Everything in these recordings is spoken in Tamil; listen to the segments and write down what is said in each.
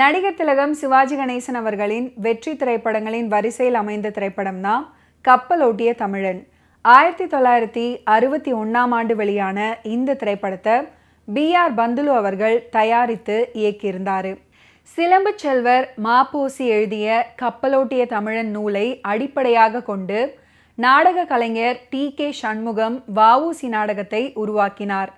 நடிகர் திலகம் சிவாஜி கணேசன் அவர்களின் வெற்றி திரைப்படங்களின் வரிசையில் அமைந்த திரைப்படம் தான் கப்பலோட்டிய தமிழன். ஆயிரத்தி தொள்ளாயிரத்தி அறுபத்தி ஒன்றாம் ஆண்டு வெளியான இந்த திரைப்படத்தை பி ஆர் பந்துலு அவர்கள் தயாரித்து இயக்கியிருந்தார். சிலம்பு செல்வர் மாப்போசி எழுதிய கப்பலோட்டிய தமிழன் நூலை அடிப்படையாக கொண்டு நாடக கலைஞர் டி கே சண்முகம் வஉசி நாடகத்தை உருவாக்கினார்.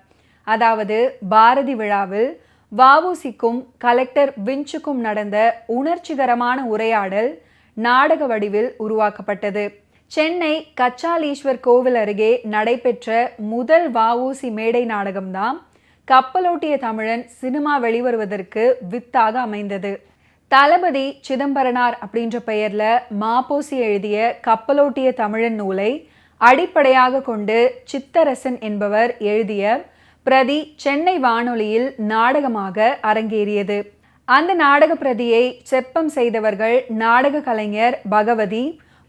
அதாவது பாரதி விழாவில் வவுசிக்கும் கலெக்டர் விஞ்சுக்கும் நடந்த உணர்ச்சிகரமான உரையாடல் நாடக வடிவில் உருவாக்கப்பட்டது. சென்னை கச்சாலீஸ்வர் கோவில் அருகே நடைபெற்ற முதல் வவுசி மேடை நாடகம்தான் கப்பலோட்டிய தமிழன் சினிமா வெளிவருவதற்கு வித்தாக அமைந்தது. தளபதி சிதம்பரனார் அப்படின்ற பெயர்ல மாப்போசி எழுதிய கப்பலோட்டிய தமிழன் நூலை அடிப்படையாக கொண்டு சித்தரசன் என்பவர் எழுதிய பிரதி சென்னை வானொலியில் நாடகமாக அரங்கேறியது. அந்த நாடக பிரதியை செப்பம் செய்தவர்கள் நாடக கலைஞர் பகவதி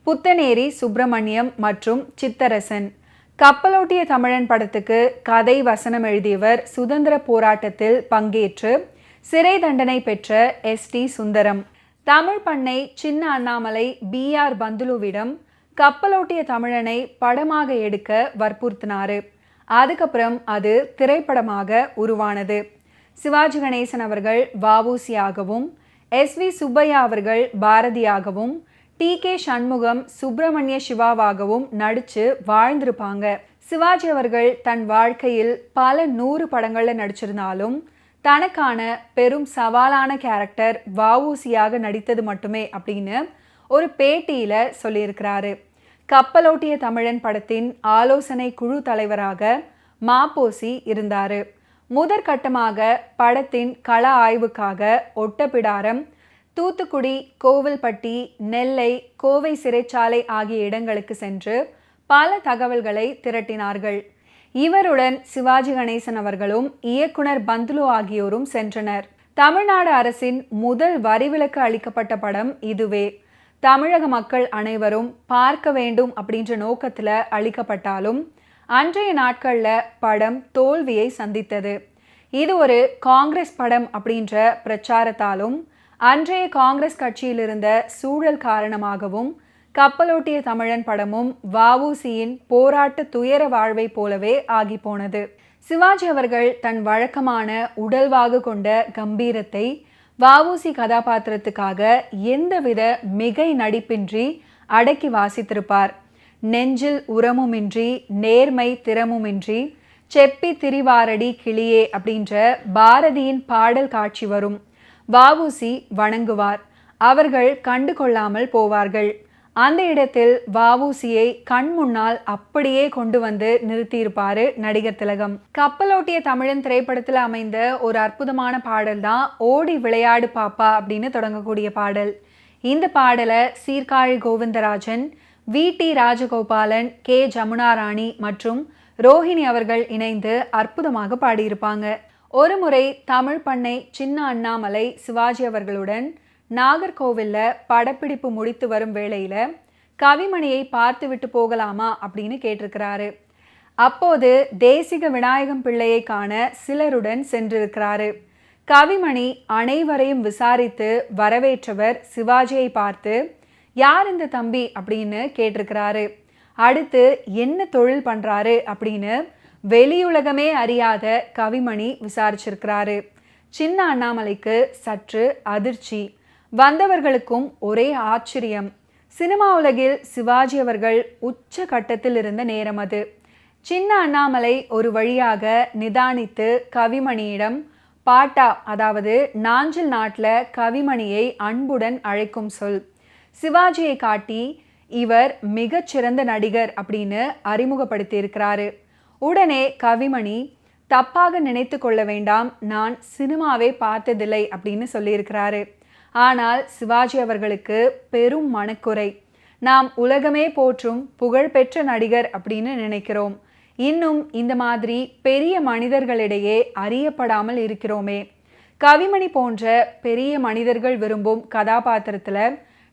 புத்தனேரி சுப்பிரமணியம் மற்றும் சித்தரசன். கப்பலோட்டிய தமிழன் படத்துக்கு கதை வசனம் எழுதியவர் சுதந்திர போராட்டத்தில் பங்கேற்று சிறை தண்டனை பெற்ற எஸ் டி சுந்தரம். தமிழ் பண்ணை சின்ன அண்ணாமலை பி ஆர் பந்துலுவிடம் கப்பலோட்டிய தமிழனை படமாக எடுக்க வற்புறுத்தினாரு. அதுக்கப்புறம் அது திரைப்படமாக உருவானது. சிவாஜி கணேசன் அவர்கள் வவுசியாகவும் எஸ் வி சுப்பையா அவர்கள் பாரதியாகவும் டி கே சண்முகம் சுப்பிரமணிய சிவாவாகவும் நடித்து வாழ்ந்திருப்பாங்க. சிவாஜி அவர்கள் தன் வாழ்க்கையில் பல நூறு படங்களில் நடிச்சிருந்தாலும் தனக்கான பெரும் சவாலான கேரக்டர் வவுசியாக நடித்தது மட்டுமே அப்படின்னு ஒரு பேட்டியில் சொல்லியிருக்கிறாரு. கப்பலோட்டிய தமிழன் படத்தின் ஆலோசனை குழு தலைவராக மாப்போசி இருந்தார். முதற்கட்டமாக படத்தின் கள ஆய்வுக்காக ஒட்டப்பிடாரம் தூத்துக்குடி கோவில்பட்டி நெல்லை கோவை சிறைச்சாலை ஆகிய இடங்களுக்கு சென்று பல தகவல்களை திரட்டினார்கள். இவருடன் சிவாஜி கணேசன் அவர்களும் இயக்குனர் பந்துலு ஆகியோரும் சென்றனர். தமிழ்நாடு அரசின் முதல் வரிவிலக்கு அளிக்கப்பட்ட படம் இதுவே. தமிழக மக்கள் அனைவரும் பார்க்க வேண்டும் அப்படின்ற நோக்கத்தில் அளிக்கப்பட்டாலும் அன்றைய நாட்களில் படம் தோல்வியை சந்தித்தது. இது ஒரு காங்கிரஸ் படம் அப்படின்ற பிரச்சாரத்தாலும் அன்றைய காங்கிரஸ் கட்சியில் இருந்த சூழல் காரணமாகவும் கப்பலோட்டிய தமிழன் படமும் வவுசியின் போராட்ட துயர வாழ்வை போலவே ஆகி போனது. சிவாஜி அவர்கள் தன் வழக்கமான உடல்வாகு கொண்ட கம்பீரத்தை வவுசி கதாபாத்திரத்துக்காக எந்தவித மிகை நடிப்பின்றி அடக்கி வாசித்திருப்பார். நெஞ்சில் உரமுமின்றி நேர்மை திறமுமின்றி செப்பி திரிவாரடி கிளியே அப்படின்ற பாரதியின் பாடல் காட்சி வரும். வவுசி வணங்குவார். அவர்கள் கண்டு கொள்ளாமல் போவார்கள். அந்த இடத்தில் வாவூசியை கண் முன்னால் அப்படியே கொண்டு வந்து நிறுத்தியிருப்பாரு நடிகர் திலகம். கப்பலோட்டிய தமிழன் திரைப்படத்தில் அமைந்த ஒரு அற்புதமான பாடல் தான் ஓடி விளையாடு பாப்பா அப்படின்னு தொடங்கக்கூடிய பாடல். இந்த பாடலை Sirkazhi Govindarajan V. T. Rajagopalan K. Jamuna Rani மற்றும் ரோஹிணி அவர்கள் இணைந்து அற்புதமாக பாடியிருப்பாங்க. ஒருமுறை தமிழ் பண்ணை சின்ன அண்ணாமலை சிவாஜி அவர்களுடன் நாகர்கோவிலில் படப்பிடிப்பு முடித்து வரும் வேளையில் கவிமணியை பார்த்து விட்டு போகலாமா அப்படின்னு கேட்டிருக்கிறாரு. அப்போது தேசிக விநாயகம் பிள்ளையை காண சிலருடன் சென்றிருக்கிறாரு. கவிமணி அனைவரையும் விசாரித்து வரவேற்றவர் சிவாஜியை பார்த்து யார் இந்த தம்பி? அப்படின்னு கேட்டிருக்கிறாரு. அடுத்து என்ன தொழில் பண்ணுறாரு அப்படின்னு வெளியுலகமே அறியாத கவிமணி விசாரிச்சிருக்கிறாரு. சின்ன அண்ணாமலைக்கு சற்று அதிர்ச்சி. வந்தவர்களுக்கும் ஒரே ஆச்சரியம். சினிமா உலகில் சிவாஜி அவர்கள் உச்ச கட்டத்தில் இருந்த நேரம் அது. சின்ன அண்ணாமலை ஒரு வழியாக நிதானித்து கவிமணியிடம் பாட்டா அதாவது நாஞ்சில் நாட்டில் கவிமணியை அன்புடன் அழைக்கும் சொல். சிவாஜியை காட்டி இவர் மிகச்சிறந்த நடிகர் அப்படின்னு அறிமுகப்படுத்தியிருக்கிறாரு. உடனே கவிமணி தப்பாக நினைத்து கொள்ள வேண்டாம் நான் சினிமாவே பார்த்ததில்லை அப்படின்னு சொல்லியிருக்கிறாரு. ஆனால் சிவாஜி அவர்களுக்கு பெரும் மனக்குறை. நாம் உலகமே போற்றும் புகழ்பெற்ற நடிகர் அப்படின்னு நினைக்கிறோம். இன்னும் இந்த மாதிரி பெரிய மனிதர்களிடையே அறியப்படாமல் இருக்கிறோமே. கவிமணி போன்ற பெரிய மனிதர்கள் விரும்பும் கதாபாத்திரத்தில்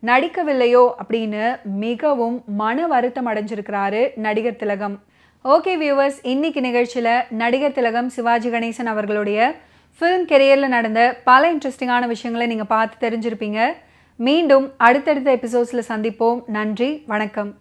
நடிக்கவில்லையோ அப்படின்னு மிகவும் மன வருத்தம் அடைஞ்சிருக்கிறாரு நடிகர் திலகம். ஓகே வியூவர்ஸ் இன்னைக்கு நிகழ்ச்சியில் நடிகர் திலகம் சிவாஜி கணேசன் அவர்களுடைய ஃபிலிம் கெரியரில் நடந்த பல இன்ட்ரெஸ்டிங்கான விஷயங்களை நீங்கள் பார்த்து தெரிஞ்சிருப்பீங்க. மீண்டும் அடுத்தடுத்த எபிசோட்ஸில் சந்திப்போம். நன்றி வணக்கம்.